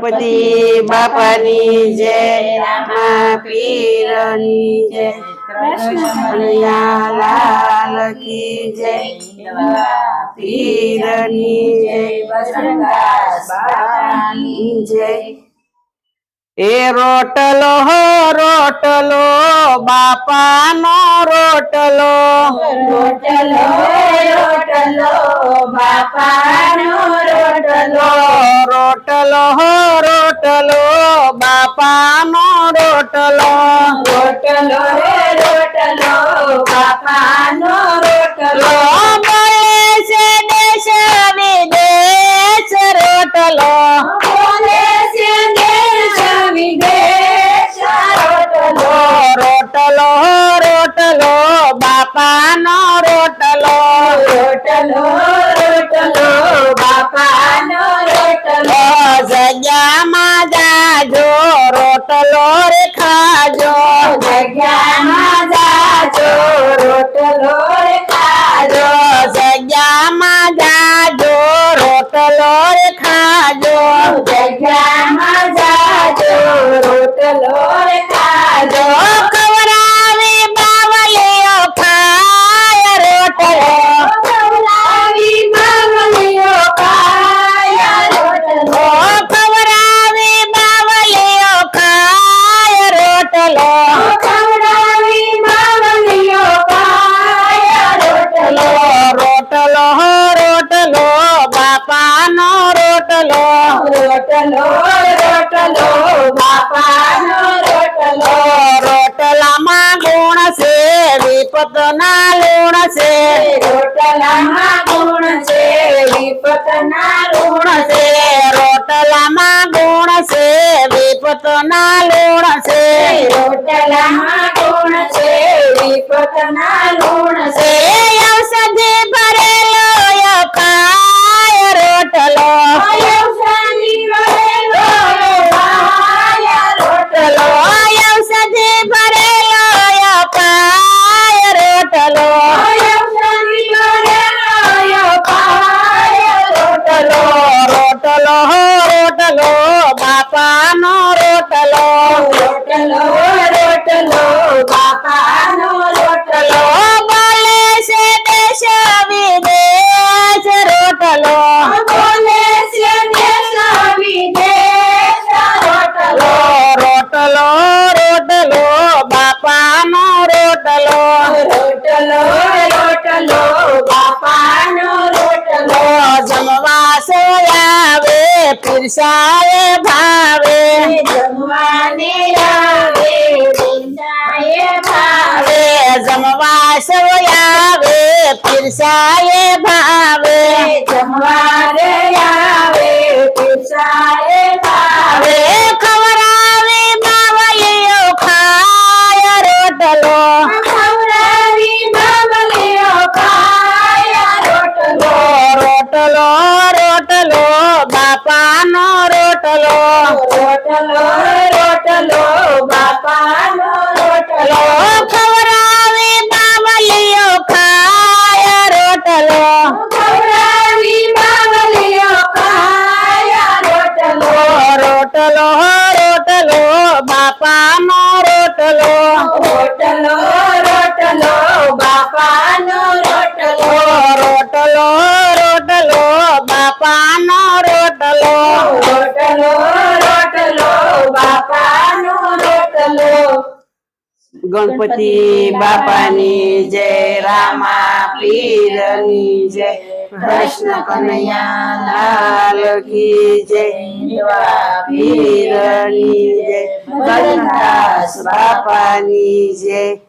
ગણપતિ બાપાની જય, રામા પીરની જય કૃષ્ણ લાલ કી જય, પીરની જય બાપાની જય. એ રોટલો હો, રોટલો, બાપાનો રોટલો. રોટલો રોટલો. બાપાનો રોટલો. રોટલો રોટલો બાપાનો રોટલો. રોટલો રોટલો બાપાનો રોટલો. છે દેશ વિદેશ રોટલો. છે દેશ વિદેશ રોટલો. રોટલો રોટલો બાપાનો રોટલો. રોટલો જગ્યામાં જાજો રોટલો રે ખાજો જગ્યામાં જાજો રોટલો રે ખાજો જગ્યામાં જાજો રોટલો રે ખાજો રોટલામાં ગુણ છે, વિપતના ઋણ છે. રોટલામાં ગુણ છે, વિપતના લુણ છે. રોટલામાં ગુણ છે, વિપતના ઋણ છે. બાપાનો રોટલો બોલે છે દેશ વિદેશ રોટલો બોલે છે દેશ વિદેશ રોટલો રોટલો રોટલો બાપાનો રોટલો રોટલો રોટલો બાપાનો રોટલો જમવા સોયાવે પીરસાએ ભાવે જમવાને આવે જમવા સોયાવે પીરસાએ ભાવે જમવારે આવે પીસાએ ભાવે હવે ખવડાવે બાવલીઓ ખાય રોટલો ખવડાવી બાબલીઓ ખાયા રોટલો રોટલો રોટલો બાપાનો રોટલો રોટલો રોટલો બાપાનો રોટલો રોટલો બાપાનો રોટલો. રોટલો રોટલો બાપાનો રોટલો. રોટલો રોટલો બાપાનો રોટલો. રોટલો રોટલો બાપાનો રોટલો. ગણપતિ બાપાની જય રામા પીરની જય. કૃષ્ણ કનૈયા લાલ કી જય પીરની જય ગણદાસ બાપાની જય.